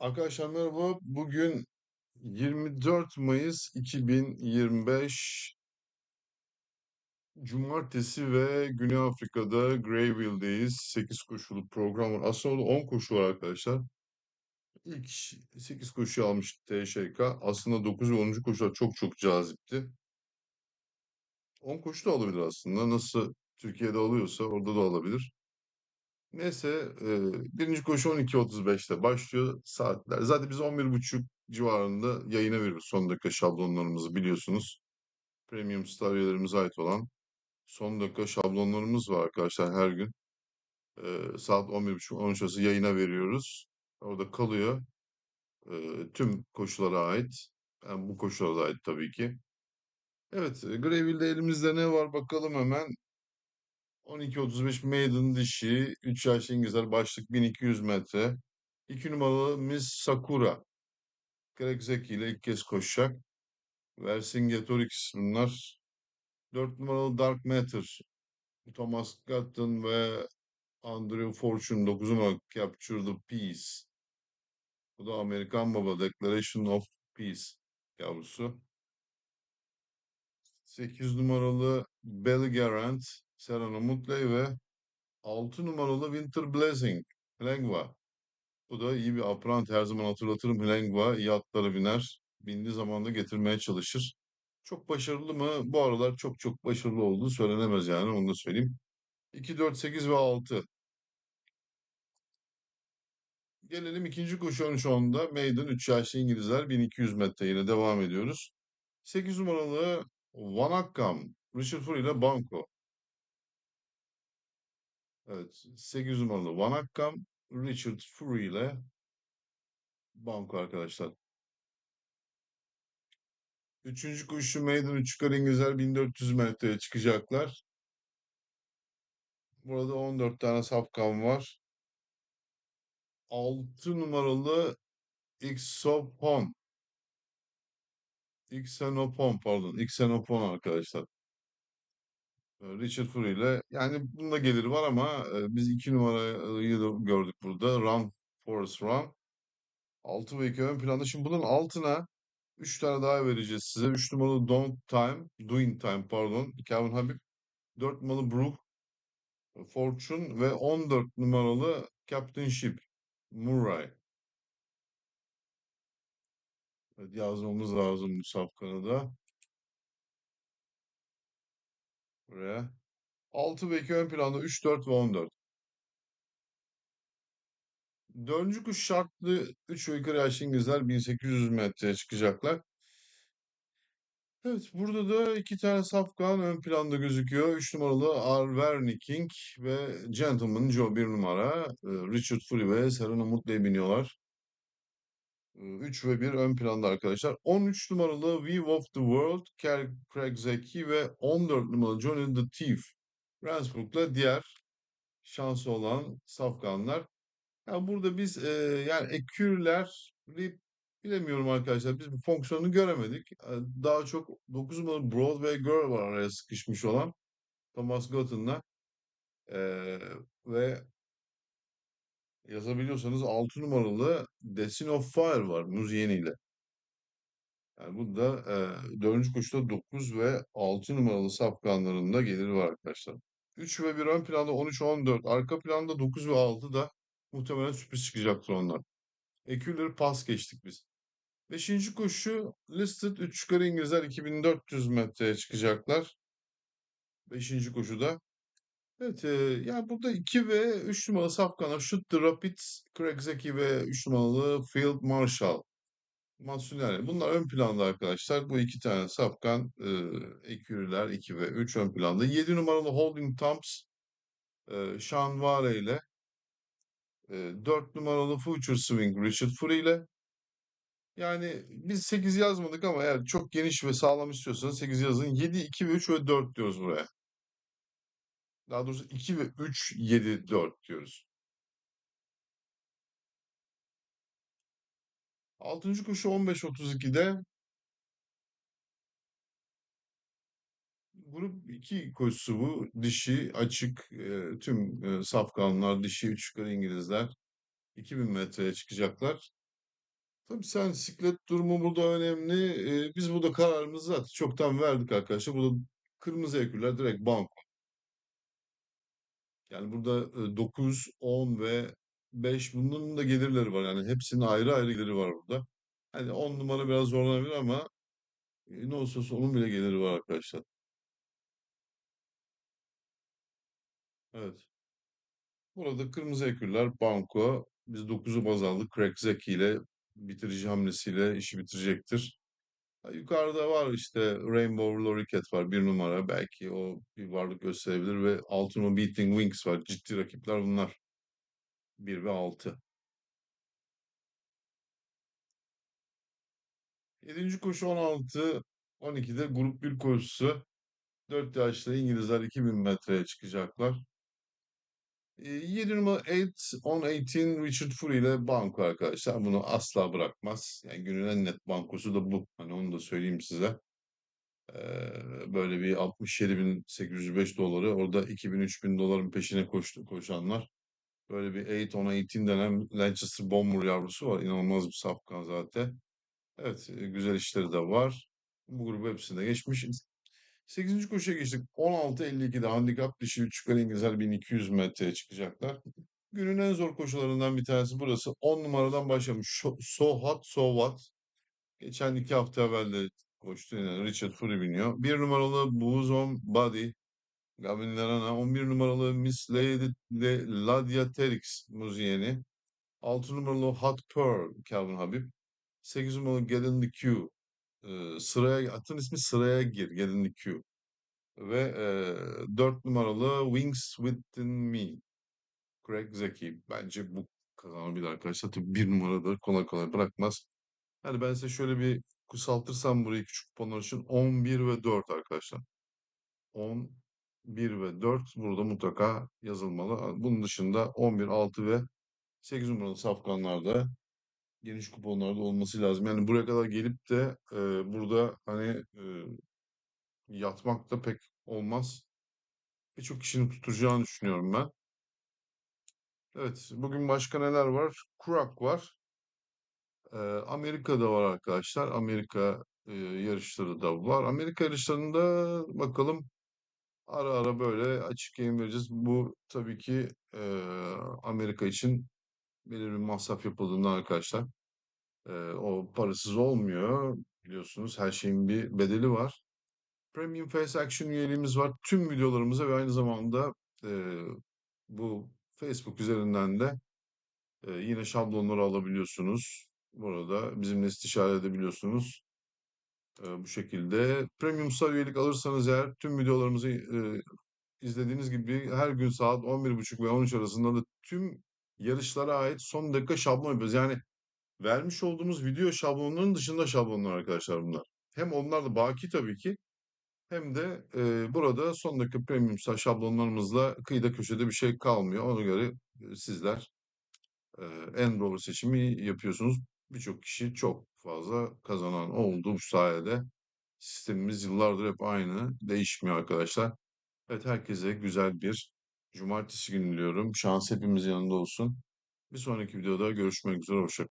Arkadaşlar merhaba. Bugün 24 Mayıs 2025 Cumartesi ve Güney Afrika'da Greyville'deyiz. 8 koşulu program var. Aslında 10 koşu var arkadaşlar. İlk 8 koşu almış TŞK. Aslında 9 ve 10. koşular çok çok cazipti. 10 koşu da alabilir aslında. Nasıl Türkiye'de alıyorsa orada da alabilir. Neyse e, birinci koşu 12.35'te başlıyor saatler. Zaten biz 11.30 civarında yayına veriyoruz son dakika şablonlarımızı biliyorsunuz. Premium Star üyelerimize ait olan son dakika şablonlarımız var arkadaşlar her gün. E, saat 11.30-13 arası yayına veriyoruz. Orada kalıyor. E, tüm koşulara ait. Yani bu koşulara da ait tabii ki. Evet, e, Greyville'de elimizde ne var bakalım hemen. 12.35 maiden dişi, 3 yaş İngilizler, başlık 1200 metre. 2 numaralı Miss Sakura. Greg Zeki ile ilk kez koşacak. Vercingetorix bunlar. 4 numaralı Dark Matter. Thomas Gatton ve Andrew Fortune 9 numaralı Capture the Peace. Bu da Amerikan Baba Declaration of Peace yavrusu. 8 numaralı Belgarant, Serena Mutley ve 6 numaralı Winter Blessing, Lengva. Bu da iyi bir aprant. Her zaman hatırlatırım. Lengva iyi atlara biner. Bindiği zaman da getirmeye çalışır. Çok başarılı mı? Bu aralar çok çok başarılı olduğu söylenemez yani. Onu da söyleyeyim. 2, 4, 8 ve 6. Gelelim ikinci koşu 13 onda. Maiden 3 yaşlı İngilizler 1200 metre yine devam ediyoruz. 8 numaralı Vanakkam. Richard Fur ile Banco. Evet. 8 numaralı Vanakkam. Richard Fur ile Banco arkadaşlar. Üçüncü koşu 3 çıkar İngilizler 1400 metreye çıkacaklar. Burada 14 tane safkan var. 6 numaralı Xopon. Xenopon pardon. Xenopon arkadaşlar. Richard Fury ile yani bunda geliri var ama e, biz 2 numarayı da gördük burada. Run Forest Run. 6 ve 2 ön planda. Şimdi bunun altına 3 tane daha vereceğiz size. 3 numaralı Don't Time, Doing Time pardon. Calvin Habib. 4 numaralı Brook, Fortune ve 14 numaralı Captain Ship, Murray. Evet, yazmamız lazım bu safkanı da. Buraya. 6 ve 2 ön planda 3, 4 ve 14. Dördüncü kuş şartlı 3 ve yukarı yaşlı İngilizler 1800 metreye çıkacaklar. Evet burada da iki tane safkan ön planda gözüküyor. 3 numaralı Arverni King ve Gentleman Joe 1 numara. Ee, Richard Fury ve Serena Mutley biniyorlar. 3 ve 1 ön planda arkadaşlar. 13 numaralı View of the World, Craig Zeki ve 14 numaralı Johnny the Thief. Ransbrook'la diğer şansı olan safkanlar. Yani burada biz e, yani ekürler bilemiyorum arkadaşlar. Biz bu fonksiyonu göremedik. Daha çok 9 numaralı Broadway Girl var araya sıkışmış olan. Thomas Gotten'la. E, ve yazabiliyorsanız 6 numaralı Destiny of Fire var Muzieni ile. Yani bu da e, 4. koşuda 9 ve 6 numaralı safkanlarında geliri var arkadaşlar. 3 ve 1 ön planda 13-14. Arka planda 9 ve 6 da muhtemelen sürpriz çıkacaktır onlar. Ekürleri pas geçtik biz. Beşinci koşu Listed 3 yukarı İngilizler 2400 metreye çıkacaklar. Beşinci koşuda. Evet e, yani burada 2 ve 3 numaralı safkanlar the Rapids, Zeki ve 3 numaralı Field Marshall. Mansuniani. Bunlar ön planda arkadaşlar. Bu iki tane safkan e, ekürüler 2 ve 3 ön planda. 7 numaralı Holding Toms e, Sean Vare ile e, 4 numaralı Future Swing Richard Fury ile yani biz 8 yazmadık ama eğer çok geniş ve sağlam istiyorsanız 8 yazın. 7, 2 ve 3 ve 4 diyoruz buraya. Daha doğrusu 2 ve 3, 7, 4 diyoruz. Altıncı koşu 15.32'de Grup 2 koşusu bu. Dişi açık e, tüm e, safkanlar dişi 3 yukarı İngilizler 2000 metreye çıkacaklar. Tabii sen siklet durumu burada önemli. Ee, biz burada kararımızı zaten çoktan verdik arkadaşlar. Burada kırmızı ekürler direkt banko. Yani burada e, 9, 10 ve 5 bunların da gelirleri var. Yani hepsinin ayrı ayrı geliri var burada. Hani 10 numara biraz zorlanabilir ama e, ne olursa olsun onun bile geliri var arkadaşlar. Evet. Burada kırmızı ekürler banko. Biz 9'u baz aldık. Craig Zeki ile bitirici hamlesiyle işi bitirecektir. Yukarıda var işte Rainbow Loriket var bir numara. Belki o bir varlık gösterebilir ve Altıno Beating Wings var. Ciddi rakipler bunlar. bir ve 6. Yedinci koşu 16. 12'de grup bir koşusu. 4 yaşlı İngilizler 2000 metreye çıkacaklar. 7 numara 8, 10, 18 Richard Fury ile banko arkadaşlar. Bunu asla bırakmaz. Yani günün en net bankosu da bu. Hani onu da söyleyeyim size. Ee, böyle bir 67.805 doları orada 2000-3000 doların peşine koştu, koşanlar. Böyle bir 8 on 18 denen Lancaster Bomber yavrusu var. İnanılmaz bir safkan zaten. Evet e, güzel işleri de var. Bu grubu hepsinde geçmiş. 8. koşuya geçtik. 16.52'de handikap dişi 3 yukarı İngilizler 1200 metreye çıkacaklar. Günün en zor koşularından bir tanesi burası. 10 numaradan başlamış. So, Hot So What. Geçen iki hafta evvel de koştu yine Richard Fury biniyor. Bir numaralı Booze on Body. Gavin Lerana. 11 numaralı Miss Lady Le, Ladia Terix Muzieni. 6 numaralı Hot Pearl Calvin Habib. 8 numaralı Get in the Queue. Ee, sıraya, atın ismi sıraya gir. Get in. Ve e, 4 numaralı Wings Within Me. Craig Zeki. Bence bu kazanabilir arkadaşlar. Tabii bir numaradır. Kolay kolay bırakmaz. Yani ben size şöyle bir kısaltırsam burayı küçük kuponlar için 11 ve 4 arkadaşlar. 10, 1 ve 4 burada mutlaka yazılmalı. Bunun dışında 11, 6 ve 8 numaralı safkanlarda geniş kuponlarda olması lazım. Yani buraya kadar gelip de e, burada hani e, yatmak da pek olmaz. Birçok kişinin tutacağını düşünüyorum ben. Evet, bugün başka neler var? Kurak var. Ee, Amerika'da var arkadaşlar. Amerika e, yarışları da var. Amerika yarışlarında bakalım ara ara böyle açık yayın vereceğiz. Bu tabii ki e, Amerika için belirli bir masraf yapıldığında arkadaşlar. e, o parasız olmuyor. Biliyorsunuz her şeyin bir bedeli var. Premium Face Action üyeliğimiz var. Tüm videolarımıza ve aynı zamanda e, bu Facebook üzerinden de e, yine şablonları alabiliyorsunuz. Burada bizimle istişare edebiliyorsunuz. E, bu şekilde. Premium Star üyelik alırsanız eğer tüm videolarımızı e, izlediğiniz gibi her gün saat 11.30 ve 13 arasında da tüm yarışlara ait son dakika şablon yapıyoruz. Yani vermiş olduğumuz video şablonlarının dışında şablonlar arkadaşlar bunlar. Hem onlar da baki tabii ki hem de e, burada son dakika premium şablonlarımızla kıyıda köşede bir şey kalmıyor. Ona göre sizler e, en doğru seçimi yapıyorsunuz. Birçok kişi çok fazla kazanan oldu bu sayede. Sistemimiz yıllardır hep aynı. Değişmiyor arkadaşlar. Evet herkese güzel bir cumartesi günü diliyorum. Şans hepimiz yanında olsun. Bir sonraki videoda görüşmek üzere. Hoşça